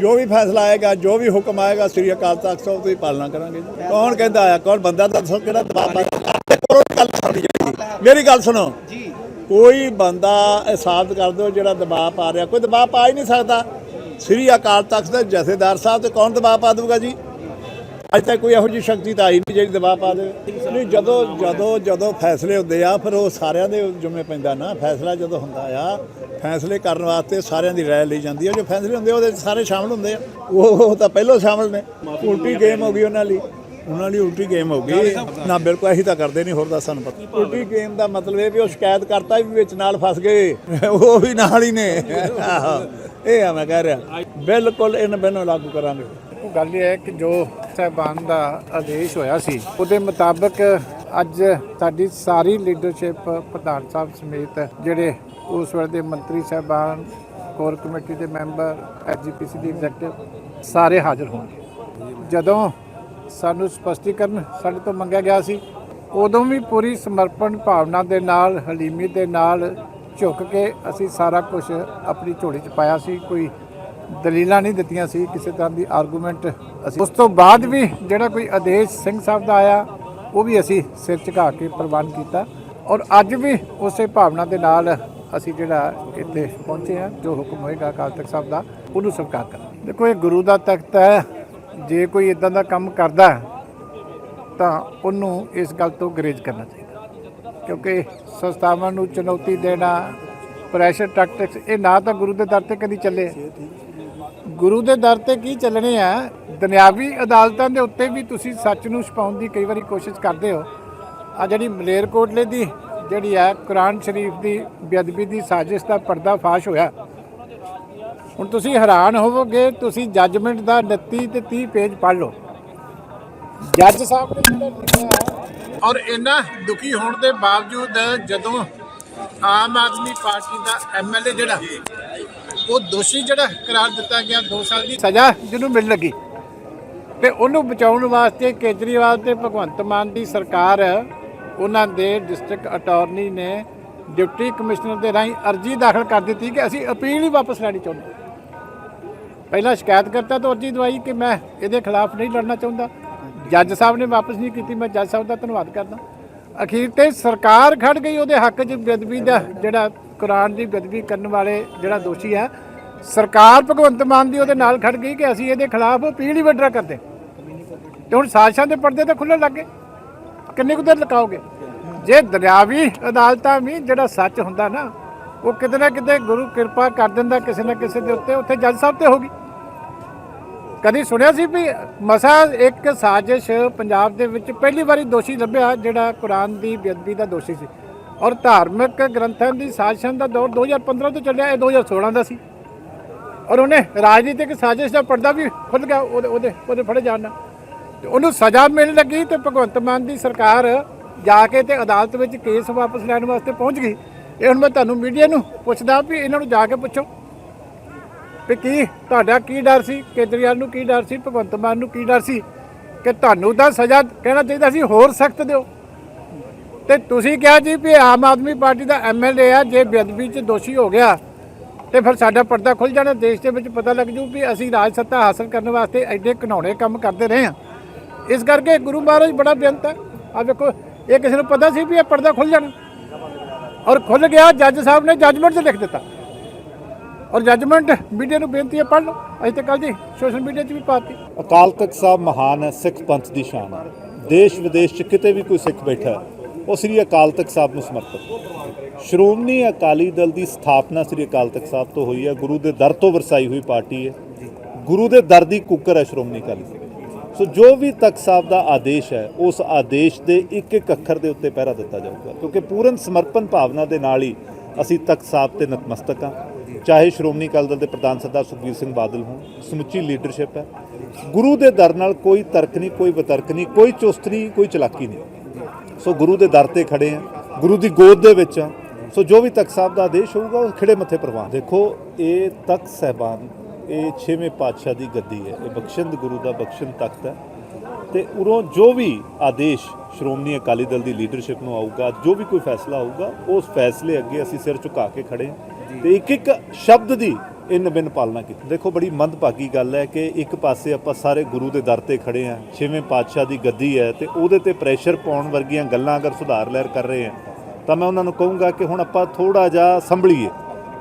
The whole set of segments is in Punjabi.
ਜੋ ਵੀ ਫੈਸਲਾ ਆਏਗਾ ਜੋ ਵੀ ਹੁਕਮ ਆਏਗਾ ਸ੍ਰੀ ਅਕਾਲ ਤਖਤ ਸਾਹਿਬ ਦੀ ਪਾਲਣਾ ਕਰਾਂਗੇ ਜੀ। ਕੌਣ ਕਹਿੰਦਾ ਆਇਆ ਕੌਣ ਬੰਦਾ ਦੱਸੋ ਕਿਹੜਾ ਦਬਾਅ ਕਰੋ ਗੱਲ ਸੁਣੀ ਜਾਏਗੀ ਮੇਰੀ ਗੱਲ ਸੁਣੋ। ਜੀ। ਕੋਈ ਬੰਦਾ ਇਹ ਸਾਬਤ ਕਰ ਦਿਓ ਜਿਹੜਾ ਦਬਾਅ ਪਾ ਰਿਹਾ। ਕੋਈ ਦਬਾਅ ਪਾ ਹੀ ਨਹੀਂ ਸਕਦਾ। ਸ੍ਰੀ ਅਕਾਲ ਤਖਤ ਦੇ ਜਥੇਦਾਰ ਸਾਹਿਬ ਤੇ ਕੌਣ ਦਬਾਅ ਪਾ ਦੂਗਾ ਜੀ? ਅੱਜ ਤੱਕ ਕੋਈ ਇਹੋ ਜਿਹੀ ਸ਼ਕਤੀ ਤਾਂ ਆਈ ਨਹੀਂ ਜਿਹੜੀ ਦਬਾਅ ਪਾ ਦੇ ਨਹੀਂ, ਜਦੋਂ ਜਦੋਂ ਜਦੋਂ ਫੈਸਲੇ ਹੁੰਦੇ ਆ, ਫਿਰ ਉਹ ਸਾਰਿਆਂ ਦੇ ਜੁਮੇ ਪੈਂਦਾ ਨਾ। ਫੈਸਲਾ ਜਦੋਂ ਹੁੰਦਾ ਆ, ਫੈਸਲੇ ਕਰਨ ਵਾਸਤੇ ਸਾਰਿਆਂ ਦੀ ਰਾਏ ਲਈ ਜਾਂਦੀ ਹੈ ਜੋ ਫੈਸਲੇ ਹੁੰਦੇ ਉਹਦੇ ਸਾਰੇ ਸ਼ਾਮਲ ਹੁੰਦੇ ਆ। ਉਹ ਤਾਂ ਪਹਿਲਾਂ ਸ਼ਾਮਲ ਨੇ। ਉਲਟੀ ਗੇਮ ਹੋ ਗਈ ਉਹਨਾਂ ਲਈ। ਉਹਨਾਂ ਲਈ ਉਲਟੀ ਗੇਮ ਹੋ ਗਈ। ਨਾ, ਬਿਲਕੁਲ ਅਸੀਂ ਤਾਂ ਕਰਦੇ ਨਹੀਂ ਹੋਰ ਦਾ ਸਾਨੂੰ ਪਤਾ। ਉਲਟੀ ਗੇਮ ਦਾ ਮਤਲਬ ਇਹ ਵੀ ਉਹ ਸ਼ਿਕਾਇਤ ਕਰਤਾ ਵੀ ਵਿੱਚ ਨਾਲ ਫਸ ਗਏ। ਉਹ ਵੀ ਨਾਲ ਹੀ ਨੇ। ਇਹ ਆ ਮੈਂ ਕਹਿ ਰਿਹਾ। ਬਿਲਕੁਲ ਇਹਨਾਂ ਬੈਨੋਂ ਲਾਗੂ ਕਰਾਂਗੇ। ਉਹ ਗੱਲ ਇਹ ਹੈ ਕਿ ਜੋ ਸਾਹਿਬਾਨ ਦਾ ਆਦੇਸ਼ ਹੋਇਆ ਸੀ। ਉਹਦੇ ਮੁਤਾਬਕ ਅੱਜ ਸਾਡੀ ਸਾਰੀ ਲੀਡਰਸ਼ਿਪ ਪ੍ਰਧਾਨ ਸਾਹਿਬ ਸਮੇਤ ਜਿਹੜੇ ਉਸ ਵੇਲੇ ਦੇ ਮੰਤਰੀ ਸਾਹਿਬਾਨ ਕੋਰ ਕਮੇਟੀ ਦੇ ਮੈਂਬਰ ਐਸਜੀਪੀਸੀ ਦੇ ਐਗਜ਼ੈਕਟਿਵ ਸਾਰੇ ਹਾਜ਼ਰ ਹੋਣਗੇ। ਜਦੋਂ ਸਾਨੂੰ ਸਪਸ਼ਟੀਕਰਨ ਸਾਡੇ ਤੋਂ ਮੰਗਿਆ ਗਿਆ ਸੀ, ਉਦੋਂ ਵੀ ਪੂਰੀ ਸਮਰਪਣ ਭਾਵਨਾ ਦੇ ਨਾਲ, ਹਲੀਮੀ ਦੇ ਨਾਲ ਝੁੱਕ ਕੇ ਅਸੀਂ ਸਾਰਾ ਕੁਝ ਆਪਣੀ ਝੋਲੀ 'ਚ ਪਾਇਆ ਸੀ। ਕੋਈ ਦਲੀਲਾਂ ਨਹੀਂ ਦਿੱਤੀਆਂ ਸੀ, ਕਿਸੇ ਤਰ੍ਹਾਂ ਦੀ ਆਰਗੂਮੈਂਟ ਅਸੀਂ ਉਸ ਤੋਂ ਬਾਅਦ ਵੀ ਜਿਹੜਾ ਕੋਈ ਆਦੇਸ਼ ਸਿੰਘ ਸਾਹਿਬ ਦਾ ਆਇਆ, ਉਹ ਵੀ ਅਸੀਂ ਸਿਰ ਝੁਕਾ ਕੇ ਪ੍ਰਵਾਨ ਕੀਤਾ। ਔਰ ਅੱਜ ਵੀ ਉਸੇ ਭਾਵਨਾ ਦੇ ਨਾਲ ਅਸੀਂ ਜਿਹੜਾ ਇੱਥੇ ਪਹੁੰਚੇ ਹਾਂ, ਜੋ ਹੁਕਮ ਹੋਏਗਾ ਅਕਾਲ ਤਖਤ ਸਾਹਿਬ ਦਾ, ਉਹਨੂੰ ਸਵੀਕਾਰ ਕਰਾਂਗੇ। ਦੇਖੋ, ਇਹ ਗੁਰੂ ਦਾ ਤਖਤ ਹੈ। ਜੇ ਕੋਈ ਇਦਾਂ ਦਾ ਕੰਮ ਕਰਦਾ ਤਾਂ ਉਹਨੂੰ ਇਸ ਗੱਲ ਤੋਂ ਗਰੇਜ ਕਰਨਾ ਚਾਹੀਦਾ। ਕਿਉਂਕਿ ਸੰਸਥਾਵਾਂ ਨੂੰ ਚੁਣੌਤੀ ਦੇਣਾ ਪ੍ਰੈਸ਼ਰ ਟੈਕਟਿਕਸ ਇਹ ਨਾ ਤਾਂ ਗੁਰੂ ਦੇ ਦਰ ਤੇ ਕਦੀ ਚੱਲੇ। ਗੁਰੂ ਦੇ ਦਰ ਤੇ ਕੀ ਚੱਲਣੇ ਆ? ਦੁਨਿਆਵੀ ਅਦਾਲਤਾਂ ਦੇ ਉੱਤੇ ਵੀ ਤੁਸੀਂ ਸੱਚ ਨੂੰ ਛੁਪਾਉਣ ਦੀ ਕਈ ਵਾਰੀ ਕੋਸ਼ਿਸ਼ ਕਰਦੇ ਹੋ। ਆ ਜਿਹੜੀ ਮਲੇਰਕੋਟਲੇ ਦੀ ਜਿਹੜੀ ਹੈ ਕੁਰਾਨ ਸ਼ਰੀਫ ਦੀ ਬੇਅਦਬੀ ਦੀ ਸਾਜ਼ਿਸ਼ ਦਾ ਪਰਦਾ ਫਾਸ਼ ਹੋਇਆ। ਹੁਣ ਤੁਸੀਂ ਹੈਰਾਨ ਹੋਵੋਗੇ, ਤੁਸੀਂ ਜੱਜਮੈਂਟ ਦਾ 29 ਤੇ 30 ਪੇਜ ਪੜ੍ਹ ਲਓ। ਜੱਜ ਸਾਹਿਬ ਨੇ ਜਿਹੜਾ ਲਿਖਿਆ ਔਰ ਇਹਨਾਂ ਦੁਖੀ ਹੋਣ ਦੇ ਬਾਵਜੂਦ ਜਦੋਂ ਆਮ ਆਦਮੀ ਪਾਰਟੀ ਦਾ ਐਮਐਲਏ ਜਿਹੜਾ ਉਹ ਦੋਸ਼ੀ ਜਿਹੜਾ ਕਰਾਰ ਦਿੱਤਾ ਗਿਆ 2 ਸਾਲ ਦੀ ਸਜ਼ਾ ਜਿਹਨੂੰ ਮਿਲਣ ਲੱਗੀ। ਤੇ ਉਹਨੂੰ ਬਚਾਉਣ ਵਾਸਤੇ ਕੇਜਰੀਵਾਲ ਤੇ ਭਗਵੰਤ ਮਾਨ ਦੀ ਸਰਕਾਰ, ਉਹਨਾਂ ਦੇ ਡਿਸਟ੍ਰਿਕਟ ਅਟਾਰਨੀ ਨੇ ਡਿਪਟੀ ਕਮਿਸ਼ਨਰ ਦੇ ਰਾਹੀਂ ਅਰਜੀ ਦਾਖਲ ਕਰ ਦਿੱਤੀ ਕਿ ਅਸੀਂ ਅਪੀਲ ਹੀ ਵਾਪਸ ਲੈਣੀ ਚਾਹੁੰਦੇ ਪਹਿਲਾਂ ਸ਼ਿਕਾਇਤ ਕਰਤਾ ਤਾਂ ਅਰਜੀ ਦਵਾਈ ਕਿ ਮੈਂ ਇਹਦੇ ਖਿਲਾਫ ਨਹੀਂ ਲੜਨਾ ਚਾਹੁੰਦਾ। ਜੱਜ ਸਾਹਿਬ ਨੇ ਵਾਪਸ ਨਹੀਂ ਕੀਤੀ, ਮੈਂ ਜੱਜ ਸਾਹਿਬ ਦਾ ਧੰਨਵਾਦ ਕਰਦਾ। ਅਖੀਰ ਤੇ ਸਰਕਾਰ ਖੜ ਗਈ, ਉਹਦੇ ਹੱਕ 'ਚ ਬੇਅਦਬੀ ਦਾ ਜਿਹੜਾ ਕੁਰਾਨ ਦੀ ਬੇਅਦਬੀ ਕਰਨ ਵਾਲੇ ਜਿਹੜਾ ਦੋਸ਼ੀ ਹੈ, ਸਰਕਾਰ ਭਗਵੰਤ ਮਾਨ ਦੀ ਉਹਦੇ ਨਾਲ ਖੜ ਗਈ ਕਿ ਅਸੀਂ ਇਹਦੇ ਖਿਲਾਫ ਅਪੀਲ ਹੀ ਵਿਡਰਾ ਕਰਦੇ ਤੇ ਹੁਣ ਸਾਜ਼ਿਸ਼ਾਂ ਦੇ ਪਰਦੇ ਤਾਂ ਖੁੱਲ੍ਹਣ ਲੱਗੇ ਕਿੰਨੇ ਕੁ ਦੇਰ ਲਕਾਓਗੇ ਜੇ ਦਰਿਆਵੀ ਅਦਾਲਤਾਂ ਵੀ ਜਿਹੜਾ ਸੱਚ ਹੁੰਦਾ ਨਾ, ਉਹ ਕਿਤੇ ਨਾ ਕਿਤੇ ਗੁਰੂ ਕਿਰਪਾ ਕਰ ਦਿੰਦਾ ਕਿਸੇ ਨਾ ਕਿਸੇ ਦੇ ਉੱਤੇ, ਉੱਥੇ ਜੱਜ ਸਾਹਿਬ ਤੇ ਹੋਗੀ ਕਦੀ ਸੁਣਿਆ ਸੀ ਵੀ ਮਸਾ ਇੱਕ ਸਾਜ਼ਿਸ਼ ਪੰਜਾਬ ਦੇ ਵਿੱਚ ਪਹਿਲੀ ਵਾਰੀ ਦੋਸ਼ੀ ਲੱਭਿਆ ਜਿਹੜਾ ਕੁਰਾਨ ਦੀ ਬੇਅਦਬੀ ਦਾ ਦੋਸ਼ੀ ਸੀ? ਔਰ ਧਾਰਮਿਕ ਗ੍ਰੰਥਾਂ ਦੀ ਸਾਜ਼ਿਸ਼ਾਂ ਦਾ ਦੌਰ 2015 ਤੋਂ ਚੱਲਿਆ, ਇਹ 2016 ਦਾ ਸੀ। ਔਰ ਉਹਨੇ ਰਾਜਨੀਤਿਕ ਸਾਜ਼ਿਸ਼ ਦਾ ਪਰਦਾ ਵੀ ਖੁੱਲ ਗਿਆ, ਉਹਦੇ ਉਹਦੇ ਉਹਦੇ ਫੜੇ ਜਾਣ ਨਾਲ। ਉਹਨੂੰ ਸਜ਼ਾ ਮਿਲਣ ਲੱਗੀ ਤੇ ਭਗਵੰਤ ਮਾਨ ਦੀ ਸਰਕਾਰ ਜਾ ਕੇ ਤੇ ਅਦਾਲਤ ਵਿੱਚ ਕੇਸ ਵਾਪਸ ਲੈਣ ਵਾਸਤੇ ਪਹੁੰਚ ਗਈ। ਇਹ ਹੁਣ ਮੈਂ ਤੁਹਾਨੂੰ ਮੀਡੀਆ ਨੂੰ ਪੁੱਛਦਾ ਵੀ ਇਹਨਾਂ ਨੂੰ ਜਾ ਕੇ ਪੁੱਛੋ ਵੀ ਕੀ ਤੁਹਾਡਾ ਕੀ ਡਰ ਸੀ, ਕੇਜਰੀਵਾਲ ਨੂੰ ਕੀ ਡਰ ਸੀ, ਭਗਵੰਤ ਮਾਨ ਨੂੰ ਕੀ ਡਰ ਸੀ ਕਿ ਤੁਹਾਨੂੰ ਤਾਂ ਸਜ਼ਾ ਕਹਿਣਾ ਚਾਹੀਦਾ ਸੀ, ਹੋਰ ਸਖਤ ਦਿਓ। ਤੇ ਤੁਸੀਂ ਕਿਹਾ ਜੀ ਵੀ ਆਮ ਆਦਮੀ ਪਾਰਟੀ ਦਾ ਐਮਐਲਏ ਆ, ਜੇ ਬੇਅਦਬੀ 'ਚ ਦੋਸ਼ੀ ਹੋ ਗਿਆ, ਤੇ ਫਿਰ ਸਾਡਾ ਪਰਦਾ ਖੁੱਲ ਜਾਣਾ, ਦੇਸ਼ ਦੇ ਵਿੱਚ ਪਤਾ ਲੱਗ ਜੂ ਵੀ ਅਸੀਂ ਰਾਜ ਸੱਤਾ ਹਾਸਲ ਕਰਨ ਵਾਸਤੇ ਐਡੇ ਘਿਨਾਉਣੇ ਕੰਮ ਕਰਦੇ ਰਹੇ ਹਾਂ। ਇਸ ਕਰਕੇ ਗੁਰੂ ਮਹਾਰਾਜ ਬੜਾ ਬੇਅੰਤ ਹੈ। ਆ ਵੇਖੋ, ਇਹ ਕਿਸੇ ਨੂੰ ਪਤਾ ਸੀ ਵੀ ਇਹ ਪਰਦਾ ਖੁੱਲ ਜਾਣਾ। ਔਰ ਖੁੱਲ ਗਿਆ, ਜੱਜ ਸਾਹਿਬ ਨੇ ਜੱਜਮੈਂਟ 'ਚ ਲਿਖ ਦਿੱਤਾ। ਔਰ ਜੱਜਮੈਂਟ ਮੀਡੀਆ ਨੂੰ ਬੇਨਤੀ ਹੈ, ਪੜ੍ਹ ਲਓ। ਅੱਜ ਤੇ ਕੱਲ ਜੀ ਸੋਸ਼ਲ ਮੀਡੀਆ 'ਚ ਵੀ ਪਾਤੀ ਅਕਾਲ ਤਖਤ ਸਾਹਿਬ ਮਹਾਨ ਹੈ ਸਿੱਖ ਪੰਥ ਦੀ ਸ਼ਾਨ ਹੈ। ਦੇਸ਼ ਵਿਦੇਸ਼ 'ਚ ਕਿਤੇ ਵੀ ਕੋਈ ਸਿੱਖ ਬੈਠਾ ਉਹ ਸ੍ਰੀ ਅਕਾਲ ਤਖਤ ਸਾਹਿਬ ਨੂੰ ਸਮਰਪਿਤ। ਸ਼੍ਰੋਮਣੀ ਅਕਾਲੀ ਦਲ ਦੀ ਸਥਾਪਨਾ ਸ੍ਰੀ ਅਕਾਲ ਤਖਤ ਸਾਹਿਬ ਤੋਂ ਹੋਈ ਹੈ। ਗੁਰੂ ਦੇ ਦਰ ਤੋਂ ਵਰਸਾਈ ਹੋਈ ਪਾਰਟੀ ਹੈ। ਗੁਰੂ ਦੇ ਦਰ ਦੀ ਕੁੱਕਰ ਹੈ ਸ਼੍ਰੋਮਣੀ ਅਕਾਲੀ ਦਲ। ਸੋ ਜੋ ਵੀ ਤਖਤ ਸਾਹਿਬ ਦਾ ਆਦੇਸ਼ ਹੈ, ਉਸ ਆਦੇਸ਼ ਦੇ ਇੱਕ ਇੱਕ ਅੱਖਰ ਦੇ ਉੱਤੇ ਪਹਿਰਾ ਦਿੱਤਾ ਜਾਊਗਾ। ਕਿਉਂਕਿ ਪੂਰਨ ਸਮਰਪਣ ਭਾਵਨਾ ਦੇ ਨਾਲ ਹੀ ਅਸੀਂ ਤਖਤ ਸਾਹਿਬ ਤੇ ਨਤਮਸਤਕ ਹਾਂ। ਚਾਹੇ ਸ਼੍ਰੋਮਣੀ ਅਕਾਲੀ ਦਲ ਦੇ ਪ੍ਰਧਾਨ ਸਰਦਾਰ ਸੁਖਬੀਰ ਸਿੰਘ ਬਾਦਲ ਹੋਣ, ਸਮੁੱਚੀ ਲੀਡਰਸ਼ਿਪ ਹੈ। ਗੁਰੂ ਦੇ ਦਰ ਨਾਲ ਕੋਈ ਤਰਕ ਨਹੀਂ, ਕੋਈ ਵਿਤਰਕ ਨਹੀਂ, ਕੋਈ ਚੁਸਤ ਨਹੀਂ, ਕੋਈ ਚਲਾਕੀ ਨਹੀਂ। ਸੋ ਗੁਰੂ ਦੇ ਦਰ ਤੇ ਖੜੇ ਆ ਗੁਰੂ ਦੀ ਗੋਦ ਦੇ ਵਿੱਚ ਆ ਸੋ ਜੋ ਵੀ ਤਖਤ ਸਾਹਿਬ ਦਾ ਆਦੇਸ਼ ਹੋਊਗਾ ਉਹ ਖਿੜੇ ਮੱਥੇ ਪ੍ਰਵਾਨ ਦੇਖੋ ਇਹ ਤਖਤ ਸਹਿਬਾਨ ਇਹ ਛੇਵੇਂ ਪਾਤਸ਼ਾਹ ਦੀ ਗੱਦੀ ਹੈ। ਇਹ ਬਖਸ਼ਿੰਦ ਗੁਰੂ ਦਾ ਬਖਸ਼ਿੰਦ ਤਖਤ ਹੈ। ਤੇ ਉਰੋਂ ਜੋ ਵੀ ਆਦੇਸ਼ ਸ਼੍ਰੋਮਣੀ ਅਕਾਲੀ ਦਲ ਦੀ ਲੀਡਰਸ਼ਿਪ ਨੂੰ ਆਊਗਾ ਜੋ ਵੀ ਕੋਈ ਫੈਸਲਾ ਆਊਗਾ ਉਸ ਫੈਸਲੇ ਅੱਗੇ ਅਸੀਂ ਸਿਰ ਝੁਕਾ ਕੇ ਖੜੇ ਹਾਂ। ਤੇ ਇੱਕ ਇੱਕ ਸ਼ਬਦ ਦੀ ਇਨ ਬਿਨ ਪਾਲਣਾ ਕੀਤੀ। ਦੇਖੋ, ਬੜੀ ਮੰਦਭਾਗੀ ਗੱਲ ਹੈ ਕਿ ਇੱਕ ਪਾਸੇ ਆਪਾਂ ਸਾਰੇ ਗੁਰੂ ਦੇ ਦਰ ਤੇ ਖੜੇ ਆ ਛੇਵੇਂ ਪਾਤਸ਼ਾਹ ਦੀ ਗੱਦੀ ਹੈ ਤੇ ਉਹਦੇ ਤੇ ਪ੍ਰੈਸ਼ਰ ਪਾਉਣ ਵਰਗੀਆਂ ਗੱਲਾਂ ਅਗਰ ਸੁਧਾਰ ਲਹਿਰ ਕਰ ਰਹੇ ਆ ਤਾਂ ਮੈਂ ਉਹਨਾਂ ਨੂੰ ਕਹੂੰਗਾ ਕਿ ਹੁਣ ਆਪਾਂ ਥੋੜਾ ਜਿਹਾ ਸੰਭਲੀਏ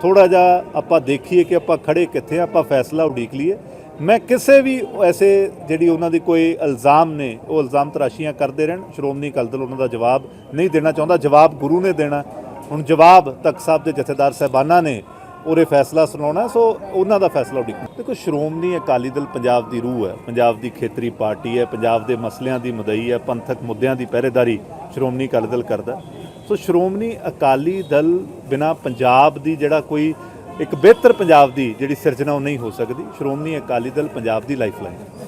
ਥੋੜਾ ਜਿਹਾ ਆਪਾਂ ਦੇਖੀਏ ਕਿ ਆਪਾਂ ਖੜੇ ਕਿੱਥੇ ਆ ਆਪਾਂ ਫੈਸਲਾ ਉਡੀਕ ਲਈਏ। ਮੈਂ ਕਿਸੇ ਵੀ ਐਸੇ ਜਿਹੜੀ ਉਹਨਾਂ ਦੀ ਕੋਈ ਇਲਜ਼ਾਮ ਨੇ, ਉਹ ਇਲਜ਼ਾਮ ਤਰਾਸ਼ੀਆਂ ਕਰਦੇ ਰਹਿਣ, ਸ਼੍ਰੋਮਣੀ ਅਕਾਲੀ ਦਲ ਉਹਨਾਂ ਦਾ ਜਵਾਬ ਨਹੀਂ ਦੇਣਾ ਚਾਹੁੰਦਾ, ਜਵਾਬ ਗੁਰੂ ਨੇ ਦੇਣਾ। ਹੁਣ ਜਵਾਬ ਤਖਤ ਸਾਹਿਬ ਦੇ ਜਥੇਦਾਰ ਸਾਹਿਬਾਨਾਂ ਨੇ ਉਰੇ ਫੈਸਲਾ ਸੁਣਾਉਣਾ, ਸੋ ਉਹਨਾਂ ਦਾ ਫੈਸਲਾ ਉਡੀਕ ਦੇਖੋ, ਸ਼੍ਰੋਮਣੀ ਅਕਾਲੀ ਦਲ ਪੰਜਾਬ ਦੀ ਰੂਹ ਹੈ, ਪੰਜਾਬ ਦੀ ਖੇਤਰੀ ਪਾਰਟੀ ਹੈ, ਪੰਜਾਬ ਦੇ ਮਸਲਿਆਂ ਦੀ ਮਦਈ ਹੈ, ਪੰਥਕ ਮੁੱਦਿਆਂ ਦੀ ਪਹਿਰੇਦਾਰੀ ਸ਼੍ਰੋਮਣੀ ਅਕਾਲੀ ਦਲ ਕਰਦਾ ਸੋ ਸ਼੍ਰੋਮਣੀ ਅਕਾਲੀ ਦਲ ਬਿਨਾ ਪੰਜਾਬ ਦੀ ਜਿਹੜਾ ਕੋਈ ਇੱਕ ਬਿਹਤਰ ਪੰਜਾਬ ਦੀ ਜਿਹੜੀ ਸਿਰਜਣਾ ਉਹ ਨਹੀਂ ਹੋ ਸਕਦੀ। ਸ਼੍ਰੋਮਣੀ ਅਕਾਲੀ ਦਲ ਪੰਜਾਬ ਦੀ ਲਾਈਫਲਾਈਨ